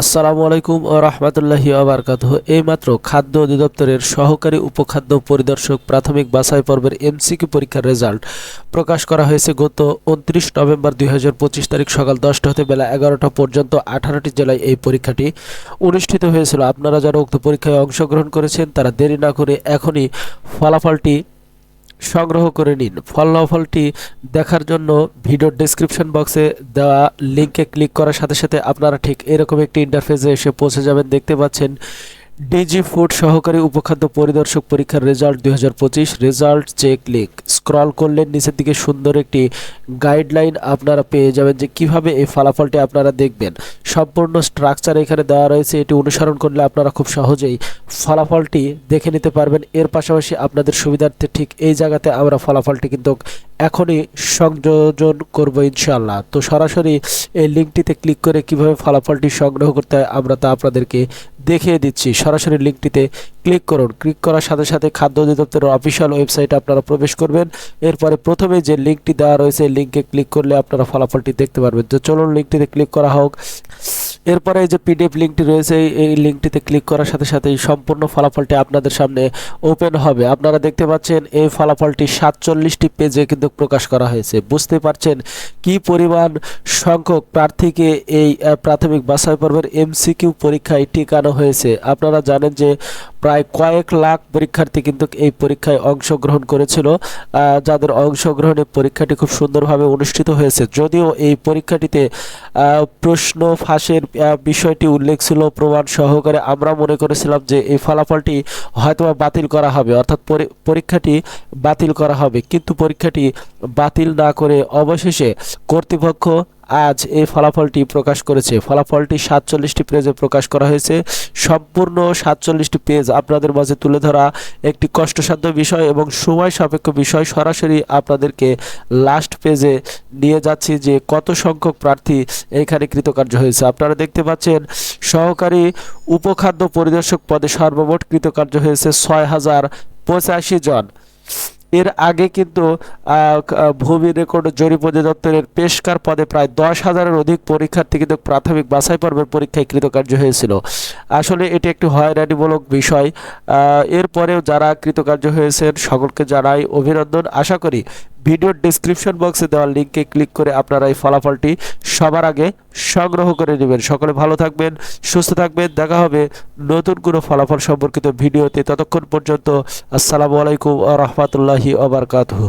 আসসালামু আলাইকুম ও রহমতুল্লাহি আবরকাত এইমাত্র খাদ্য অধিদপ্তরের সহকারী উপখাদ্য পরিদর্শক প্রাথমিক বাছাই পর্বের এমসিকিউ পরীক্ষার রেজাল্ট প্রকাশ করা হয়েছে গত উনত্রিশ নভেম্বর দুই হাজার পঁচিশ তারিখ সকাল দশটা হতে বেলা এগারোটা পর্যন্ত আঠারোটি জেলায় এই পরীক্ষাটি অনুষ্ঠিত হয়েছিল। আপনারা যারা উক্ত পরীক্ষায় অংশগ্রহণ করেছেন, তারা দেরি না করে এখনই ফলাফলটি সংগ্রহ করে নিন। ফলাফলটি দেখার জন্য ভিডিওর ডেসক্রিপশন বক্সে দেওয়া লিঙ্কে ক্লিক করার সাথে সাথে আপনারা ঠিক এরকম একটি ইন্টারফেসে এসে পৌঁছে যাবেন। দেখতে পাচ্ছেন ডিজি ফুড সহকারী উপখাদ্য পরিদর্শক পরীক্ষার রেজাল্ট দুই হাজার পঁচিশ, রেজাল্ট চেক লিক। স্ক্রল করলে নিচের দিকে সুন্দর একটি গাইডলাইন আপনারা পেয়ে যাবেন যে কীভাবে এই ফলাফলটি আপনারা দেখবেন। সম্পূর্ণ স্ট্রাকচার এখানে দেওয়া রয়েছে, এটি অনুসরণ করলে আপনারা খুব সহজেই ফলাফলটি দেখে নিতে পারবেন। এর পাশাপাশি আপনাদের সুবিধার্থে ঠিক এই জায়গাতে আমরা ফলাফলটি কিন্তু এখনই সংযোজন করব ইনশাল্লাহ তো সরাসরি এই লিঙ্কটিতে ক্লিক করে কীভাবে ফলাফলটি সংগ্রহ করতে হয় আমরা তা আপনাদেরকে দেখিয়ে দিচ্ছি। সরাসরি লিঙ্কটিতে ক্লিক করুন। ক্লিক করার সাথে সাথে খাদ্য অধিদপ্তরের অফিসিয়াল ওয়েবসাইটে আপনারা প্রবেশ করবেন। এরপরে প্রথমে যে লিঙ্কটি দেওয়া রয়েছে লিঙ্কে ক্লিক করলে আপনারা ফলাফলটি দেখতে পারবেন। তো চলুন লিঙ্কটিতে ক্লিক করা হোক। এরপরে এই যে পিডিএফ লিঙ্কটি রয়েছে, এই- লিঙ্কটিতে ক্লিক করার সাথে সাথে এই সম্পূর্ণ ফলাফলটি আপনাদের সামনে ওপেন হবে। আপনারা দেখতে পাচ্ছেন, এই ফলাফলটি সাতচল্লিশটি পেজে কিন্তু প্রকাশ করা হয়েছে। বুঝতে পারছেন কি পরিমাণ সংখ্যক প্রার্থীকে এই প্রাথমিক বাছাই পর্বের এমসিকিউ পরীক্ষায় টিকানো হয়েছে। আপনারা জানেন যে প্রায় কয়েক লাখ পরীক্ষার্থী কিন্তু এই পরীক্ষায় অংশগ্রহণ করেছিল। যাদের অংশগ্রহণে পরীক্ষাটি খুব সুন্দরভাবে অনুষ্ঠিত হয়েছে। যদিও এই পরীক্ষাটিতে প্রশ্ন ফাঁসের বিষয়টি উল্লেখ ছিল প্রমাণ সহকারে, আমরা মনে করেছিলাম যে এই ফলাফলটি হয়তোবা বাতিল করা হবে, অর্থাৎ পরি- পরীক্ষাটি বাতিল করা হবে। কিন্তু পরীক্ষাটি বাতিল না করে অবশেষে কর্তৃপক্ষ আজ এই ফলাফলটি প্রকাশ করেছে। ফলাফলটি সাতচল্লিশটি পেজে প্রকাশ করা হয়েছে। সম্পূর্ণ সাতচল্লিশটি পেজ আপনাদের মাঝে তুলে ধরা একটি কষ্টসাধ্য বিষয় এবং সময় সাপেক্ষ বিষয়। সরাসরি আপনাদেরকে লাস্ট পেজে নিয়ে যাচ্ছি যে কত সংখ্যক প্রার্থী এখানে কৃতকার্য হয়েছে। আপনারা দেখতে পাচ্ছেন, সহকারী উপখাদ্য পরিদর্শক পদে সর্বমোট কৃতকার্য হয়েছে ছয় হাজার পঁচাশি জন। এর আগে কিন্তু ভূমি রেকর্ড জরিপ অধিদপ্তরের পেশকার পদে প্রায় দশ হাজারের অধিক পরীক্ষার্থী কিন্তু প্রাথমিক বাছাই পর্বের পরীক্ষায় কৃতকার্য হয়েছিল। আসলে এটি একটি হয়রানিমূলক বিষয়। এরপরেও যারা কৃতকার্য হয়েছেন, সকলকে জানাই অভিনন্দন। আশা করি ভিডিওর ডিসক্রিপশন বক্সে দেওয়া লিঙ্কে ক্লিক করে আপনারা এই ফলাফলটি সবার আগে সংগ্রহ করে নেবেন। সকলে ভালো থাকবেন, সুস্থ থাকবেন, দেখা হবে নতুন কোনো ফলাফল সম্পর্কিত ভিডিওতে। ততক্ষণ পর্যন্ত, আসসালামু আলাইকুম আ রহমতুল্লাহি আবরকাতহ